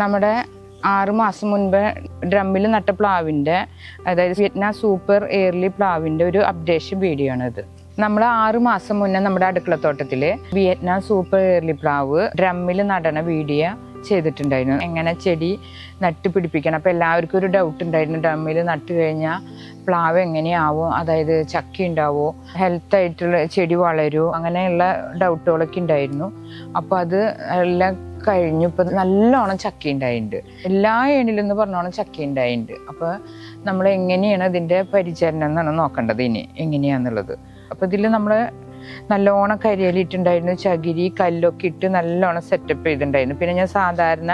നമ്മുടെ ആറ് മാസം മുൻപ് ഡ്രമ്മിൽ നട്ട പ്ലാവിന്റെ അതായത് വിയറ്റ്നാം സൂപ്പർ എയർലി പ്ലാവിന്റെ ഒരു അപ്ഡേഷൻ വീഡിയോ ആണിത് നമ്മൾ ആറ് മാസം മുന്നേ നമ്മുടെ അടുക്കളത്തോട്ടത്തിൽ വിയറ്റ്നാം സൂപ്പർ എയർലി പ്ലാവ് ഡ്രമ്മിൽ നടണ വീഡിയോ ചെയ്തിട്ടുണ്ടായിരുന്നു. എങ്ങനെ ചെടി നട്ട് പിടിപ്പിക്കണം? അപ്പോൾ എല്ലാവർക്കും ഒരു ഡൗട്ട് ഉണ്ടായിരുന്നു. ഡ്രമ്മിൽ നട്ട് കഴിഞ്ഞാൽ പ്ലാവ് എങ്ങനെയാവും? അതായത് ചക്ക ഉണ്ടാവോ? ഹെൽത്തായിട്ടുള്ള ചെടി വളരുമോ അങ്ങനെയുള്ള ഡൗട്ടുകളൊക്കെ ഉണ്ടായിരുന്നു. അപ്പോൾ അത് എല്ലാം കഴിഞ്ഞു. ഇപ്പം നല്ലോണം ചക്ക ഉണ്ടായിട്ടുണ്ട് എല്ലാ ഏണിലും എന്ന് പറഞ്ഞോണം ചക്ക ഉണ്ടായിട്ടുണ്ട് അപ്പോൾ നമ്മൾ എങ്ങനെയാണ് അതിന്റെ പരിചരണം എന്നാണ് നോക്കേണ്ടത് ഇനി. എങ്ങനെയാണെന്നുള്ളത് അപ്പോൾ ഇതിൽ നമ്മൾ നല്ലോണം കരിയലിട്ടുണ്ടായിരുന്നു. ചകിരി കല്ലൊക്കെ ഇട്ട് നല്ലോണം സെറ്റപ്പ് ചെയ്തിട്ടുണ്ടായിരുന്നു. പിന്നെ ഞാൻ സാധാരണ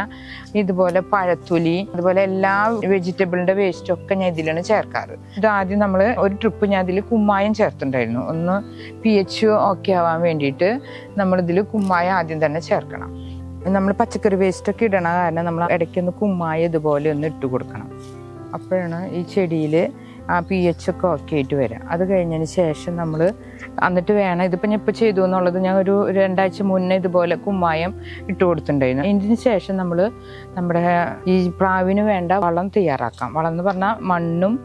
ഇതുപോലെ പഴത്തൊലി അതുപോലെ എല്ലാ വെജിറ്റബിളിന്റെ വേസ്റ്റും ഒക്കെ ഞാൻ ഇതിലാണ് ചേർക്കാറ്. ഇത് ആദ്യം നമ്മൾ ഒരു ട്രിപ്പ് ഞാൻ ഇതിൽ കുമ്മായം ചേർത്തിട്ടുണ്ടായിരുന്നു. ഒന്ന് പി എച്ച് ഓക്കെ ആവാൻ വേണ്ടിയിട്ട് നമ്മളിതിൽ കുമ്മായം ആദ്യം തന്നെ ചേർക്കണം. നമ്മൾ പച്ചക്കറി വേസ്റ്റ് ഒക്കെ ഇടണ കാരണം നമ്മൾ ഇടയ്ക്കൊന്ന് കുമ്മായ ഇതുപോലെ ഒന്ന് ഇട്ട് കൊടുക്കണം. അപ്പോഴാണ് ഈ ചെടിയിൽ ആ പി എച്ച് ഒക്കെ ഓക്കെ ആയിട്ട് വരിക. അത് കഴിഞ്ഞതിന് ശേഷം നമ്മൾ എന്നിട്ട് വേണം ഇതിപ്പോൾ ഞാൻ ഇപ്പോൾ ചെയ്തു എന്നുള്ളത് ഞാൻ ഒരു രണ്ടാഴ്ച മുന്നേ ഇതുപോലെ കുമ്മായം ഇട്ട് കൊടുത്തിട്ടുണ്ടായിരുന്നു. ഇതിന് ശേഷം നമ്മൾ നമ്മുടെ ഈ പ്രാവിന് വേണ്ട വളം തയ്യാറാക്കാം. വളം എന്ന് പറഞ്ഞാൽ മണ്ണും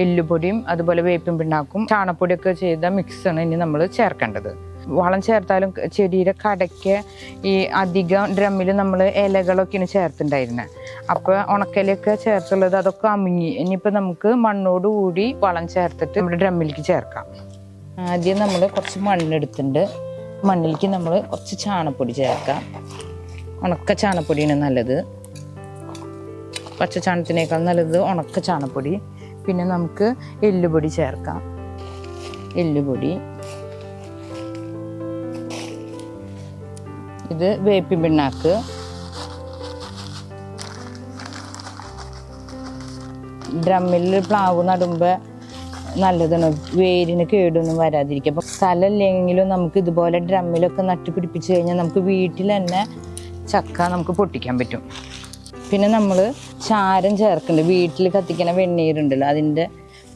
എല്ലുപൊടിയും അതുപോലെ വേപ്പിൻ പിണ്ണാക്കും ചാണപ്പൊടിയൊക്കെ ചെയ്ത മിക്സാണ് ഇനി നമ്മൾ ചേർക്കേണ്ടത്. വളം ചേർത്താലും ചെടിയുടെ കടയ്ക്ക് ഈ അധികം ഡ്രമ്മിൽ നമ്മൾ ഇലകളൊക്കെയാണ് ചേർത്തിട്ടുണ്ടായിരുന്നത് അപ്പോൾ ഉണക്കലൊക്കെ ചേർത്തുള്ളത് അതൊക്കെ അമുങ്ങി. ഇനിയിപ്പോൾ നമുക്ക് മണ്ണോട് കൂടി വളം ചേർത്തിട്ട് നമ്മുടെ ഡ്രമ്മിലേക്ക് ചേർക്കാം. ആദ്യം നമ്മൾ കുറച്ച് മണ്ണെടുത്തിട്ടുണ്ട്. മണ്ണിലേക്ക് നമ്മൾ കുറച്ച് ചാണപ്പൊടി ചേർക്കാം. ഉണക്ക ചാണപ്പൊടിയാണ് നല്ലത്. പച്ച ചാണത്തിനേക്കാൾ നല്ലത് ഉണക്ക ചാണപ്പൊടി. പിന്നെ നമുക്ക് എല്ലുപൊടി ചേർക്കാം. എല്ലുപൊടി. ഇത് വേപ്പിൻ പിണ്ണാക്ക്. ഡ്രമ്മിൽ പ്ലാവ് നടുമ്പോൾ നല്ലതാണ്. വേരിന് കേടൊന്നും വരാതിരിക്കും. അപ്പം സ്ഥലമില്ലെങ്കിലും നമുക്ക് ഇതുപോലെ ഡ്രമ്മിലൊക്കെ നട്ട് പിടിപ്പിച്ച് കഴിഞ്ഞാൽ നമുക്ക് വീട്ടിൽ തന്നെ ചക്ക നമുക്ക് പൊട്ടിക്കാൻ പറ്റും. പിന്നെ നമ്മൾ ചാരം ചേർക്കുന്നുണ്ട് വീട്ടിൽ കത്തിക്കണ വെണ്ണീരുണ്ടല്ലോ അതിന്റെ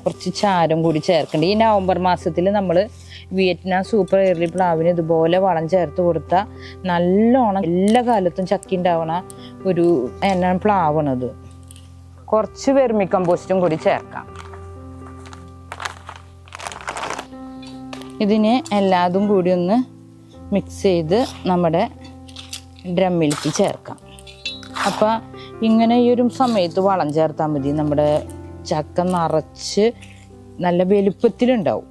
കുറച്ച് ചാരം കൂടി ചേർക്കേണ്ടത് ഈ നവംബർ മാസത്തിൽ നമ്മൾ വിയറ്റ്നാം സൂപ്പർ എയർലി പ്ലാവിന് ഇതുപോലെ വളം ചേർത്ത് കൊടുത്താൽ നല്ലോണം എല്ലാ കാലത്തും ചക്കി ഉണ്ടാവണ ഒരു എന്നാണ് പ്ലാവണത് കുറച്ച് വെർമി കമ്പോസ്റ്റും കൂടി ചേർക്കാം. ഇതിനെ എല്ലാതും കൂടി ഒന്ന് മിക്സ് ചെയ്ത് നമ്മുടെ ഡ്രമ്മിലേക്ക് ചേർക്കാം. അപ്പം ഇങ്ങനെ ഈ ഒരു സമയത്ത് വളം ചേർത്താൽ മതി നമ്മുടെ ചക്ക നിറച്ച് നല്ല വലുപ്പത്തിലുണ്ടാവും.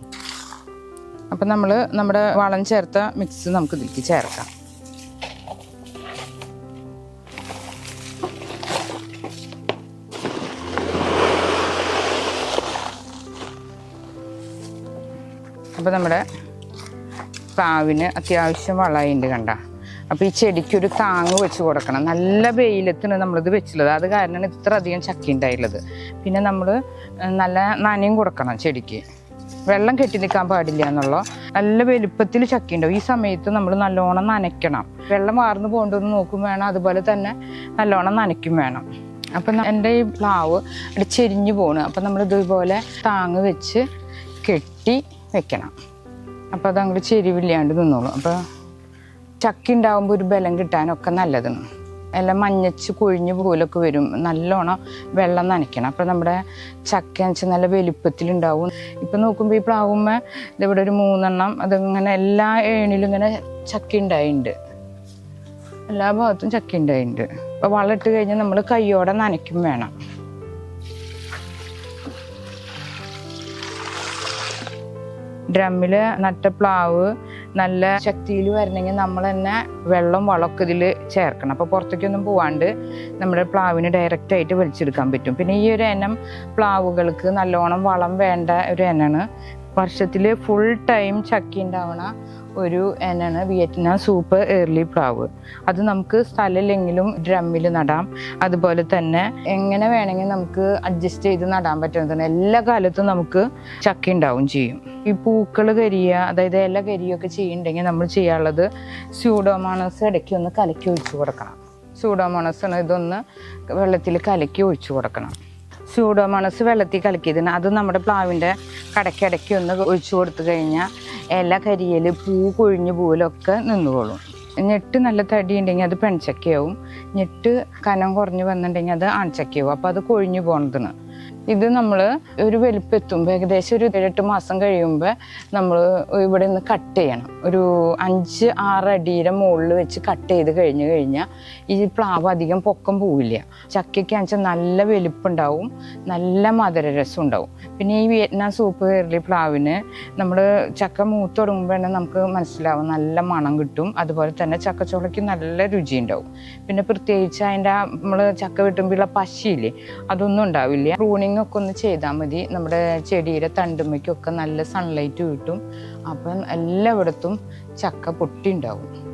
അപ്പം നമ്മൾ നമ്മുടെ വളം ചേർത്ത മിക്സ് നമുക്ക് ഇതിലേക്ക് ചേർക്കാം. അപ്പോൾ നമ്മുടെ പാവിന് അത്യാവശ്യം വളമായിട്ടുണ്ട് കണ്ട. അപ്പോൾ ഈ ചെടിക്ക് ഒരു താങ്ങ് വെച്ച് കൊടുക്കണം. നല്ല വെയിലത്തിന് നമ്മളിത് വെച്ചുള്ളത് അത് കാരണമാണ് ഇത്ര അധികം ചക്കി ഉണ്ടായിട്ടുള്ളത്. പിന്നെ നമ്മൾ നല്ല നനയും കൊടുക്കണം ചെടിക്ക്. വെള്ളം കെട്ടി നിൽക്കാൻ പാടില്ല എന്നുള്ള നല്ല വലുപ്പത്തിൽ ചക്കി ഉണ്ടാവും. ഈ സമയത്ത് നമ്മൾ നല്ലോണം നനയ്ക്കണം. വെള്ളം വാർന്നു പോകണ്ടെന്ന് നോക്കും വേണം. അതുപോലെ തന്നെ നല്ലോണം നനയ്ക്കും വേണം. അപ്പം എന്റെ ഈ പ്ലാവ് അവിടെ ചെരിഞ്ഞു പോണ്. അപ്പം നമ്മൾ ഇതുപോലെ താങ്ങ് വെച്ച് കെട്ടി വെക്കണം. അപ്പോൾ അത് അങ്ങോട്ട് ചെരിവില്ലാണ്ട് നിന്നോളും. അപ്പോൾ ചക്ക ഉണ്ടാകുമ്പോൾ ഒരു ബലം കിട്ടാനൊക്കെ നല്ലതാണ്. എല്ലാം മഞ്ഞച്ച് കൊഴിഞ്ഞ് പോലൊക്കെ വരും. നല്ലോണം വെള്ളം നനയ്ക്കണം. അപ്പോൾ നമ്മുടെ ചക്ക വെച്ചാൽ നല്ല വലിപ്പത്തിലുണ്ടാവും. ഇപ്പം നോക്കുമ്പോൾ ഈ പ്ലാവുമ്മ ഇതിവിടെ ഒരു മൂന്നെണ്ണം അതിങ്ങനെ എല്ലാ ഏണിലും ഇങ്ങനെ ചക്ക ഉണ്ടായിട്ടുണ്ട് എല്ലാ ഭാഗത്തും ചക്ക ഉണ്ടായിട്ടുണ്ട് അപ്പോൾ വളമിട്ട് കഴിഞ്ഞാൽ നമ്മൾ കൈയോടെ നനയ്ക്കും വേണം. ഡ്രമ്മിൽ നട്ട പ്ലാവ് നല്ല ശക്തിയിൽ വരണമെങ്കിൽ നമ്മൾ തന്നെ വെള്ളം വളമൊക്കെ ഇതിൽ ചേർക്കണം. അപ്പോൾ പുറത്തേക്കൊന്നും പോവാണ്ട് നമ്മുടെ പ്ലാവിന് ഡയറക്റ്റ് ആയിട്ട് വലിച്ചെടുക്കാൻ പറ്റും. പിന്നെ ഈ ഒരു ഇനം പ്ലാവുകൾക്ക് നല്ലോണം വളം വേണ്ട ഒരു ഇനമാണ് വർഷത്തിൽ ഫുൾ ടൈം ചക്കി ഉണ്ടാവണ ഒരു എന്നാണ് വിയറ്റ്നാം സൂപ്പർ ഏർലി പ്ലാവ്. അത് നമുക്ക് സ്ഥലമില്ലെങ്കിലും ഡ്രമ്മിൽ നടാം. അതുപോലെ തന്നെ എങ്ങനെ വേണമെങ്കിൽ നമുക്ക് അഡ്ജസ്റ്റ് ചെയ്ത് നടാൻ പറ്റുന്നതാണ് എല്ലാ കാലത്തും നമുക്ക് ചക്ക ഉണ്ടാവും ചെയ്യും. ഈ പൂക്കൾ കരിയുക അതായത് ഇല കരിയൊക്കെ ചെയ്യുന്നുണ്ടെങ്കിൽ നമ്മൾ ചെയ്യാനുള്ളത് സ്യൂഡോമോണസ് ഇടയ്ക്ക് ഒന്ന് കലക്കി ഒഴിച്ചു കൊടുക്കണം. സ്യൂഡോമോണസ് ഇതൊന്ന് വെള്ളത്തിൽ കലക്കി ഒഴിച്ചു കൊടുക്കണം. സ്യൂഡോമോണസ് വെള്ളത്തിൽ കലക്കിയതിന് അത് നമ്മുടെ പ്ലാവിന്റെ കടക്കിടയ്ക്ക് ഒന്ന് ഒഴിച്ചു കൊടുത്തു കഴിഞ്ഞാൽ ഇല കരിയൽ പൂ കൊഴിഞ്ഞു പൂവിലൊക്കെ നിന്നുകൊള്ളും. ഞെട്ട് നല്ല തടി ഉണ്ടെങ്കിൽ അത് പെൺചക്കയാവും. ഞെട്ട് കനം കുറഞ്ഞ് വന്നിട്ടുണ്ടെങ്കിൽ അത് ആൺചക്കയാവും. അപ്പോൾ അത് കൊഴിഞ്ഞു പോണതാണ് ഇത് നമ്മൾ ഒരു വലിപ്പെത്തുമ്പോൾ ഏകദേശം ഒരു ഏഴെട്ട് മാസം കഴിയുമ്പോൾ നമ്മൾ ഇവിടെ നിന്ന് കട്ട് ചെയ്യണം. ഒരു അഞ്ച് ആറ് അടിയുടെ മുകളിൽ വെച്ച് കട്ട് ചെയ്ത് കഴിഞ്ഞ് കഴിഞ്ഞാൽ ഈ പ്ലാവ് അധികം പൊക്കം പോവില്ല. ചക്കയ്ക്ക് വെച്ചാൽ നല്ല വലിപ്പുണ്ടാവും നല്ല മധുരരസം ഉണ്ടാവും. പിന്നെ ഈ വിയറ്റ്നാം സൂപ്പ് കയറി പ്ലാവിന് നമ്മൾ ചക്ക മൂത്ത് തുടങ്ങുമ്പോൾ തന്നെ നമുക്ക് മനസ്സിലാവും നല്ല മണം കിട്ടും. അതുപോലെ തന്നെ ചക്കച്ചോളയ്ക്ക് നല്ല രുചി ഉണ്ടാവും. പിന്നെ പ്രത്യേകിച്ച് അതിന്റെ നമ്മൾ ചക്ക വെട്ടുമ്പോഴുള്ള പശിയില്ലേ അതൊന്നും ഉണ്ടാവില്ല. പ്രൂണിങ് ഒക്കെ ഒന്ന് ചെയ്താൽ മതി. നമ്മുടെ ചെടിയുടെ തണ്ടുമ്മയ്ക്കൊക്കെ നല്ല സൺലൈറ്റ് കിട്ടും. അപ്പം എല്ലായിടത്തും ചക്ക പൊട്ടി ഉണ്ടാവും